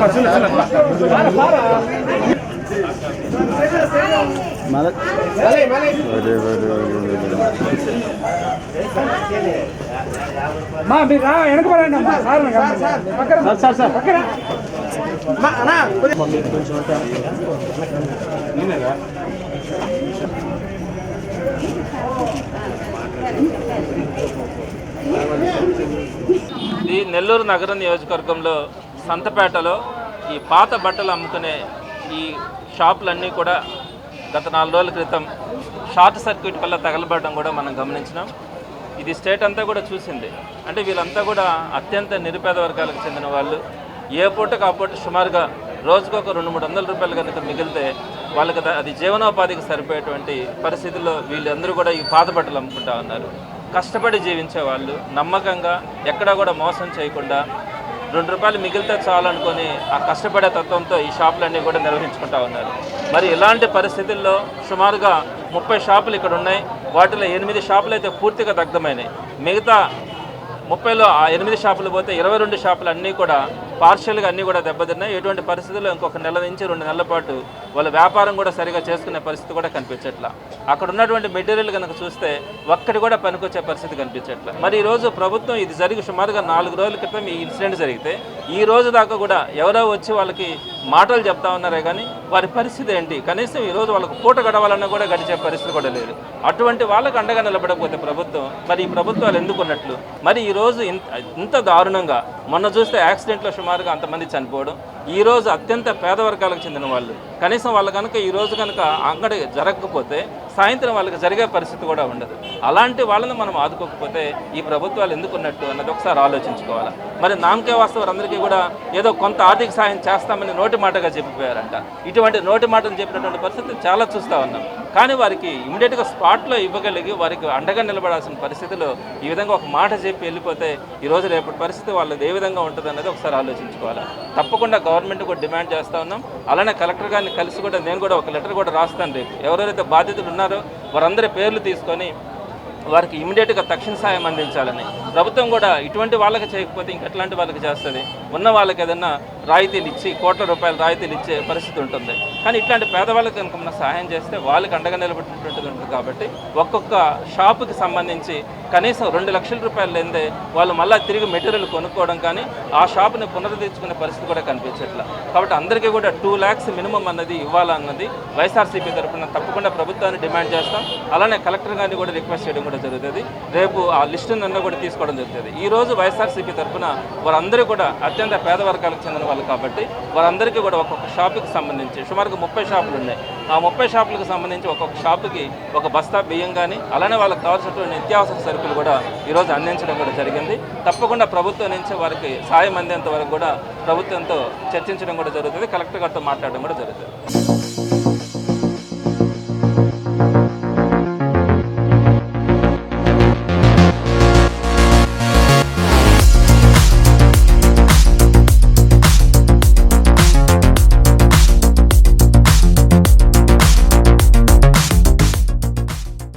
వెనక సార్ ఈ నెల్లూరు నగర నియోజకవర్గంలో సంతపేటలో ఈ పాత బట్టలు అమ్ముకునే ఈ షాపులన్నీ కూడా గత నాలుగు రోజుల క్రితం షార్ట్ సర్క్యూట్ వల్ల తగలబడడం కూడా మనం గమనించినాం. ఇది స్టేట్ అంతా కూడా చూసింది. అంటే వీళ్ళంతా కూడా అత్యంత నిరుపేద వర్గాలకు చెందిన వాళ్ళు. ఏ పూటకు ఆ పూట సుమారుగా రోజుకు ఒక రెండు మూడు వందల రూపాయలు కనుక మిగిలితే వాళ్ళకి అది జీవనోపాధికి సరిపోయేటువంటి పరిస్థితుల్లో వీళ్ళందరూ కూడా ఈ పాత బట్టలు అమ్ముకుంటా ఉన్నారు. కష్టపడి జీవించే వాళ్ళు నమ్మకంగా ఎక్కడా కూడా మోసం చేయకుండా రెండు రూపాయలు మిగిలితే చాలు అనుకొని ఆ కష్టపడే తత్వంతో ఈ షాపులన్నీ కూడా నిర్వహించుకుంటా ఉన్నారు. మరి ఇలాంటి పరిస్థితుల్లో సుమారుగా ముప్పై షాపులు ఇక్కడ ఉన్నాయి. వాటిలో ఎనిమిది షాపులు అయితే పూర్తిగా దగ్ధమైనాయి. మిగతా ముప్పైలో ఆ ఎనిమిది షాపులు పోతే ఇరవై రెండు షాపులు అన్నీ కూడా పార్షియల్గా అన్నీ కూడా దెబ్బతిన్నాయి. ఎటువంటి పరిస్థితుల్లో ఇంకొక నెల నుంచి రెండు నెలల పాటు వాళ్ళ వ్యాపారం కూడా సరిగా చేసుకునే పరిస్థితి కూడా కనిపించట్లా. అక్కడ ఉన్నటువంటి మెటీరియల్ కనుక చూస్తే ఒక్కటి కూడా పనికొచ్చే పరిస్థితి కనిపించట్లేదు మరి ఈరోజు రోజు ప్రభుత్వం ఇది జరిగి సుమారుగా నాలుగు రోజుల క్రితం ఈ ఇన్సిడెంట్ జరిగితే ఈ రోజు దాకా కూడా ఎవరో వచ్చి వాళ్ళకి మాటలు చెప్తా ఉన్నారే కానీ వారి పరిస్థితి ఏంటి? కనీసం ఈ రోజు వాళ్ళకు పూట గడవాలన్నా కూడా గడిచే పరిస్థితి కూడా లేదు. అటువంటి వాళ్ళకు అండగా నిలబడకపోతే ప్రభుత్వం మరి ఈ ప్రభుత్వాలు ఎందుకున్నట్లు? మరి ఈ రోజు ఇంత ఇంత దారుణంగా మొన్న చూస్తే యాక్సిడెంట్లో సుమారుగా అంతమంది చనిపోవడం ఈ రోజు అత్యంత పేద వర్గాలకు చెందిన వాళ్ళు. కనీసం వాళ్ళు కనుక ఈరోజు కనుక అంగడి జరగకపోతే సాయంత్రం వాళ్ళకి జరిగే పరిస్థితి కూడా ఉండదు. అలాంటి వాళ్ళని మనం ఆదుకోకపోతే ఈ ప్రభుత్వాలు ఎందుకు ఉన్నట్టు అన్నది ఒకసారి ఆలోచించుకోవాలి? మరి నామకే వాస్తవాలందరికీ కూడా ఏదో కొంత ఆర్థిక సాయం చేస్తామని నోటి మాటగా చెప్పిపోయారంట. ఇటువంటి నోటి మాటలు చెప్పినటువంటి పరిస్థితి చాలా చూస్తూ ఉన్నాం. కానీ వారికి ఇమీడియట్గా స్పాట్లో ఇవ్వగలిగి వారికి అండగా నిలబడాల్సిన పరిస్థితిలో ఈ విధంగా ఒక మాట చెప్పి వెళ్ళిపోతే ఈ రోజు రేపటి పరిస్థితి వాళ్ళది ఏ విధంగా ఉంటుంది అనేది ఒకసారి ఆలోచించుకోవాలి. తప్పకుండా గవర్నమెంట్ కూడా డిమాండ్ చేస్తూ ఉన్నాం. అలానే కలెక్టర్ గారిని కలిసి కూడా నేను కూడా ఒక లెటర్ కూడా రాస్తాను రేపు. ఎవరెవరైతే బాధితులు ఉన్నారో వారందరి పేర్లు తీసుకొని వారికి ఇమీడియట్గా తక్షణ సాయం అందించాలని ప్రభుత్వం కూడా ఇటువంటి వాళ్ళకి చేయకపోతే ఇంకెట్లాంటి వాళ్ళకి చేస్తుంది. ఉన్న వాళ్ళకి ఏదైనా రాయితీలు ఇచ్చి కోట్ల రూపాయల రాయితీలు ఇచ్చే పరిస్థితి ఉంటుంది. కానీ ఇట్లాంటి పేదవాళ్ళకి కనుక మనం సహాయం చేస్తే వాళ్ళకి అండగా నిలబెట్టినటువంటిది ఉంటుంది కాబట్టి ఒక్కొక్క షాపుకి సంబంధించి కనీసం రెండు లక్షల రూపాయలు లేదే వాళ్ళు మళ్ళీ తిరిగి మెటీరియల్ కొనుక్కోవడం కానీ ఆ షాపుని పునరుద్ధరించుకునే పరిస్థితి కూడా కనిపించట్లా. కాబట్టి అందరికీ కూడా టూ ల్యాక్స్ మినిమం అన్నది ఇవ్వాలన్నది వైఎస్ఆర్సీపీ తరఫున తప్పకుండా ప్రభుత్వాన్ని డిమాండ్ చేస్తాం. అలానే కలెక్టర్ గారిని కూడా రిక్వెస్ట్ చేయడం కూడా జరుగుతుంది. రేపు ఆ లిస్టును కూడా కూడా తీసుకోవడం జరుగుతుంది. ఈరోజు వైఎస్ఆర్సీపీ తరఫున వారందరూ కూడా అత్యంత పేద వర్గాలకు చెందిన వాళ్ళు కాబట్టి వారందరికీ కూడా ఒక్కొక్క షాపుకి సంబంధించి సుమారుగా ముప్పై షాపులు ఉన్నాయి. ఆ ముప్పై షాపులకు సంబంధించి ఒక్కొక్క షాపుకి ఒక బస్తా బియ్యం కానీ అలానే వాళ్ళకి కావాల్సినటువంటి నిత్యావసర సరుకులు కూడా ఈరోజు అందించడం కూడా జరిగింది. తప్పకుండా ప్రభుత్వం నుంచి వారికి సాయం అందేంత వరకు కూడా ప్రభుత్వంతో చర్చించడం కూడా జరుగుతుంది. కలెక్టర్ గారితో మాట్లాడడం కూడా జరుగుతుంది.